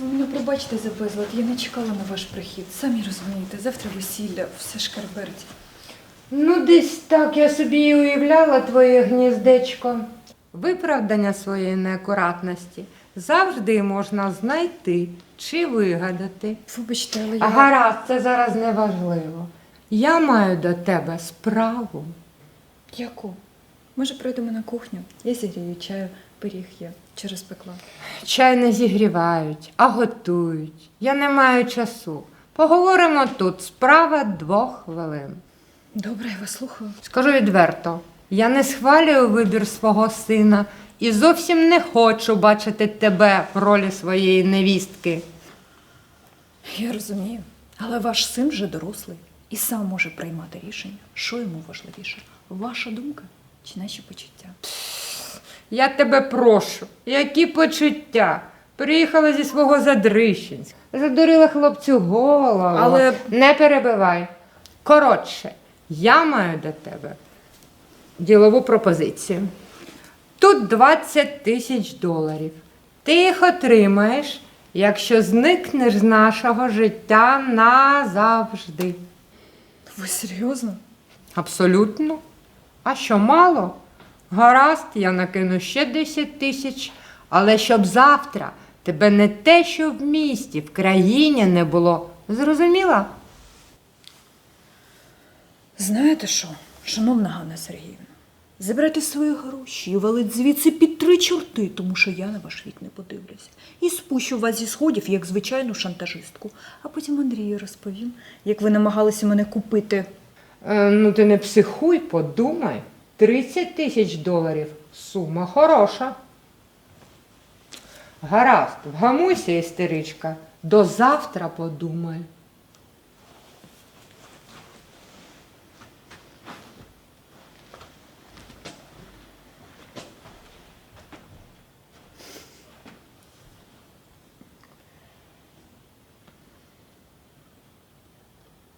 Ви мене пробачте за безлад, я не чекала на ваш прихід. Самі розумієте, завтра весілля, все шкарберть. Ну, десь так я собі і уявляла твоє гніздечко. Виправдання своєї неакуратності завжди можна знайти чи вигадати. Вибачте, але я... А гаразд, це зараз не важливо. Я маю до тебе справу. Яку? Може, пройдемо на кухню? Я зігрію чаю, пиріг є, через пекла. Чай не зігрівають, а готують. Я не маю часу. Поговоримо тут. Справа двох хвилин. Добре, я вас слухаю. Скажу відверто, я не схвалюю вибір свого сина і зовсім не хочу бачити тебе в ролі своєї невістки. Я розумію. Але ваш син вже дорослий і сам може приймати рішення, що йому важливіше. Ваша думка чи наші почуття? Я тебе прошу, які почуття? Приїхала зі свого задрищенська. Задурила хлопцю голову. Але- не перебивай. Коротше, я маю до тебе ділову пропозицію. Тут 20 тисяч доларів. Ти їх отримаєш, якщо зникнеш з нашого життя назавжди. Ви серйозно? Абсолютно. А що мало? Гаразд, я накину ще 10 тисяч, але щоб завтра тебе не те, що в місті, в країні не було. Зрозуміла? Знаєте що, шановна Ганна Сергіївна, забирайте свої гроші і валить звідси під три чорти, тому що я на ваш вік не подивлюся. І спущу вас зі сходів, як звичайну шантажистку. А потім Андрію розповім, як ви намагалися мене купити. Е, ну ти не психуй, подумай. 30 тисяч доларів. Сума хороша. Гаразд, вгамуйся, істеричка. До завтра подумай.